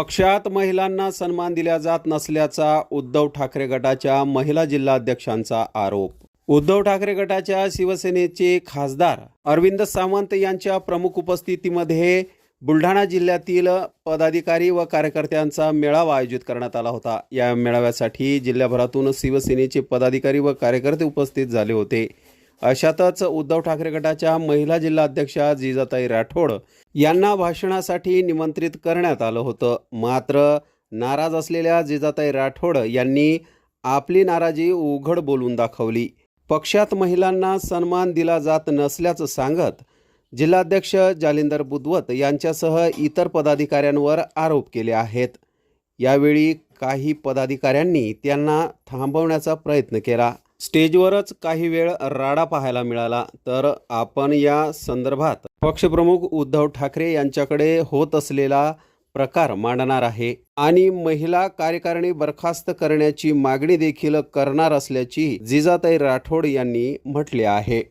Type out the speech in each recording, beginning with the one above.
पक्षात महिलांना सन्मान दिला जात नसल्याचा उद्धव ठाकरे गटाच्या महिला जिल्हाध्यक्षांचा आरोप. उद्धव ठाकरे गटाच्या शिवसेनेचे खासदार अरविंद सावंत यांच्या प्रमुख उपस्थितीमध्ये बुलढाणा जिल्ह्यातील पदाधिकारी व कार्यकर्त्यांचा मेळावा आयोजित करण्यात आला होता. या मेळाव्यासाठी जिल्ह्याभरातून शिवसेनेचे पदाधिकारी व कार्यकर्ते उपस्थित झाले होते. अशातच उद्धव ठाकरे गटाच्या महिला जिल्हा अध्यक्षा जिजाताई राठोड यांना भाषणासाठी निमंत्रित करण्यात आलं होतं. मात्र नाराज असलेल्या जिजाताई राठोड यांनी आपली नाराजी उघड बोलून दाखवली. पक्षात महिलांना सन्मान दिला जात नसल्याचं सांगत जिल्हाध्यक्ष जालिंदर बुधवत यांच्यासह इतर पदाधिकाऱ्यांवर आरोप केले आहेत. यावेळी काही पदाधिकाऱ्यांनी त्यांना थांबवण्याचा प्रयत्न केला. स्टेजवरच काही वेळ राडा पाहायला मिळाला तर आपण या संदर्भात पक्षप्रमुख उद्धव ठाकरे यांच्याकडे होत असलेला प्रकार मांडणार आहे आणि महिला कार्यकारिणी बरखास्त करण्याची मागणी देखील करणार असल्याची जिजाताई राठोड यांनी म्हटले आहे.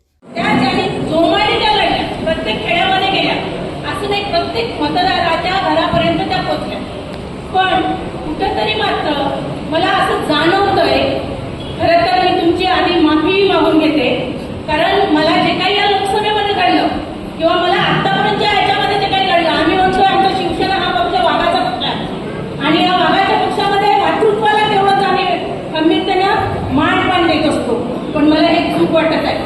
मतदाराच्या घरापर्यंत त्या पोचल्या पण कुठेतरी मात्र मला असं जाणवतंय खरं तर मी तुमची आधी माफी मागून घेते. कारण मला जे काही या लोकसभेमध्ये कळलं किंवा मला आतापर्यंत याच्यामध्ये जे काही कळलं आम्ही म्हणतो आमचा शिवसेना हा पक्ष वाघाचा पक्ष आहे. आणि या वाघाच्या पक्षामध्ये भातृत्वाला तेवढंच आम्ही खंबीरतेनं मान पण देत असतो. पण मला हे चूक वाटत आहे.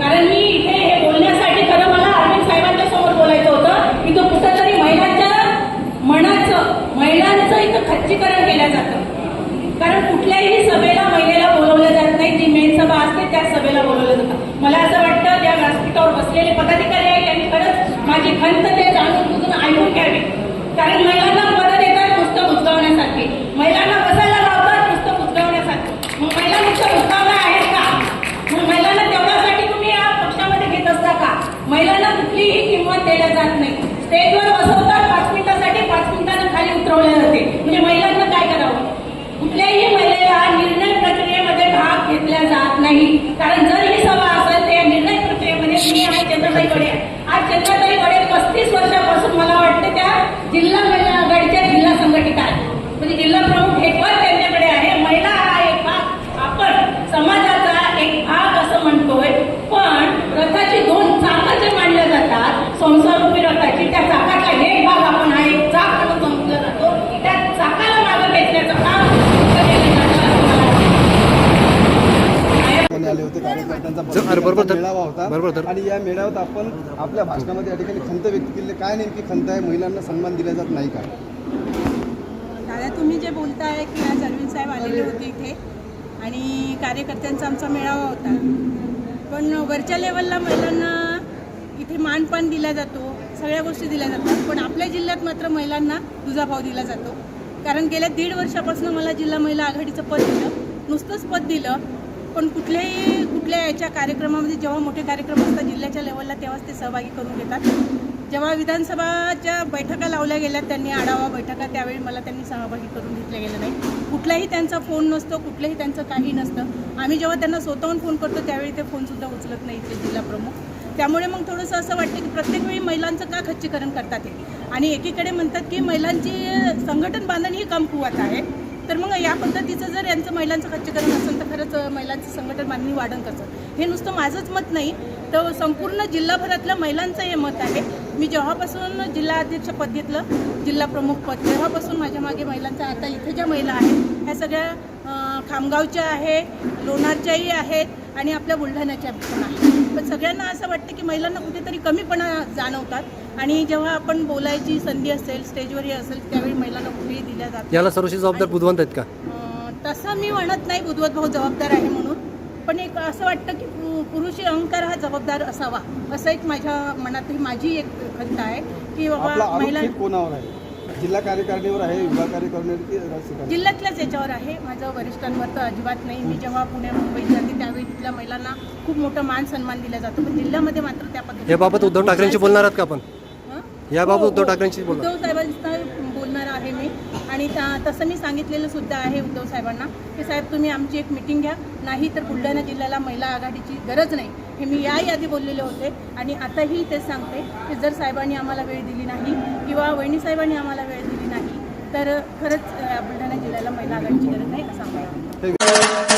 कारण मी इथे हे बोलण्यासाठी खरं मला अरविंद साहेबांच्या समोर बोलायचं होतं. इथं कुठंतरी महिलांच्या मनाचं महिलांचं इथं खच्चीकरण केलं जातं. कारण कुठल्याही सभेत सभा असते त्या सभेला बोलवलं जातं. मला असं वाटतं त्या व्यासपीठावर बसलेले पदाधिकारी आहेत त्यांनी खरंच माझी खंत ते जाणून बुजून ऐकून घ्यावी. कारण महिलांना पद देतात पुस्तक उचलवण्यासाठी महिलांना बसायला लावतात पुस्तक उचलवण्यासाठी मग महिला नुसतं उचलवणं आहेत का? मग महिलांना तेवढ्यासाठी तुम्ही या पक्षामध्ये घेत असता का? महिलांना कुठलीही किंमत दिल्या जात नाही. स्टेजवर बसवतात पाच मिनिटासाठी पाच मिनिटांना खाली उतरवले जाते. म्हणजे महिला काय करावं कुठल्याही महिलेला निर्णय प्रक्रियेमध्ये भाग घेतला जात नाही. कारण जर ही सभा असेल तर या निर्णय प्रक्रियेमध्ये मी आणि चंद्रताई गडे आज चंद्रताई गडे पस्तीस वर्षापासून मला वाटते त्या जिल्हा महिला आघाडीच्या जिल्हा संघटिका आहेत म्हणजे जिल्हा प्रमुख हे पद त्यांच्याकडे आहे महिला हा एक भाग आपण समाजाचा एक भाग असं म्हणतोय पण रथाची दोन चाकं जे मांडल्या जातात संसारूपी रथाची त्या चाकाचा एक भाग आपण हा एक चाक म्हणून समजला जातो त्या चाकाला मागं घेतल्याचं काम केलं जातं असं मला वाटतं. ठिकाणी आले अरे बरोबर मेळावा होता. बरोबर तर- आणि या मेळाव्यात आपण आपल्या भाषणामध्ये या ठिकाणी खंत व्यक्त केली. काय नेमकी खंत आहे? महिलांना सन्मान दिला जात नाही का? दादा तुम्ही जे बोलताय की आज अरविंद साहेब आलेले होते इथे आणि कार्यकर्त्यांचा आमचा मेळावा होता. पण वरच्या लेवलला महिलांना इथे मानपान दिला जातो सगळ्या गोष्टी दिल्या जातात. पण आपल्या जिल्ह्यात मात्र महिलांना दुजाभाव दिला जातो. कारण गेल्या दीड वर्षापासून मला जिल्हा महिला आघाडीचं पद दिलं नुसतंच पद दिलं पण कुठल्याही कुठल्या याच्या कार्यक्रमामध्ये जेव्हा मोठे कार्यक्रम असतात जिल्ह्याच्या लेवलला तेव्हाच ते सहभागी करून घेतात. जेव्हा विधानसभाच्या बैठका लावल्या गेल्या त्यांनी आढावा बैठका त्यावेळी मला त्यांनी सहभागी करून घेतल्या गेलं नाही. कुठलाही त्यांचा फोन नसतो कुठलंही त्यांचं काही नसतं. आम्ही जेव्हा त्यांना स्वतःहून फोन करतो त्यावेळी ते फोनसुद्धा उचलत नाही इथले जिल्हा प्रमुख. त्यामुळे मग थोडंसं असं वाटतं की प्रत्येक वेळी महिलांचं का खच्चीकरण करतात हे? आणि एकीकडे म्हणतात की महिलांची संघटन बांधणी ही कमकुवत आहे. तर मग या पद्धतीचं जर यांचं महिलांचं खच्चीकरण असेल तर खरंच महिलांचं संघटन बांधणी वाढण कसं हे नुसतं माझंच मत नाही तर संपूर्ण जिल्हाभरातल्या महिलांचं हे मत आहे. मी जेव्हापासून जिल्हा अध्यक्षपद घेतलं जिल्हा प्रमुख पद तेव्हापासून माझ्या मागे महिलांचा आता इथे ज्या महिला आहेत ह्या सगळ्या खामगावच्या आहे लोणारच्याही आहेत आणि आपल्या बुलढाण्याच्या पण आहेत. पण सगळ्यांना असं वाटतं की महिलांना कुठेतरी कमीपणा जाणवतात. आणि जेव्हा आपण बोलायची संधी असेल स्टेजवरही असेल त्यावेळी महिलांना कुठेही दिल्या जात याला सर्वशी जबाबदार बुधवंत आहेत का? तसं मी म्हणत नाही बुधवत भाऊ जबाबदार आहे म्हणून. पण एक असं वाटतं की पुरुषी अहंकार हा जबाबदार असावा असं एक माझ्या मनात माझी एक खंत आहे की बाबा महिला कोणावर आहे? जिल्हा कार्यकारिणीवर आहे विभाग कार्यकारिणीवर की राज्य जिल्ह्यातल्याच याच्यावर आहे. माझं वरिष्ठांवर तर अजिबात नाही. मी जेव्हा पुणे मुंबईत जाते त्यावेळी तिथल्या महिलांना खूप मोठं मान सन्मान दिला जातो. पण जिल्ह्यामध्ये मात्र त्या पद्धतीने याबाबत उद्धव ठाकरेंशी बोलणार आहात का आपण? हं? याबाबत हो, उद्धव हो. ठाकरेंशी उद्धव साहेबांना बोलणार आहे मी. आणि त्या- तसं मी सांगितलेलं सुद्धा आहे उद्धव साहेबांना की साहेब तुम्ही आमची एक मिटिंग घ्या. नाही तर बुलढाणा जिल्ह्याला महिला आघाडीची गरज नाही. हे मी या यादी बोललेले होते आणि आताही तेच सांगते की जर साहेबांनी आम्हाला वेळ दिली नाही किंवा वहिनी साहेबांनी आम्हाला वेळ दिली नाही तर खरंच बुलढाणा जिल्ह्याला महिला आघाडीची गरज नाही असं सांगायला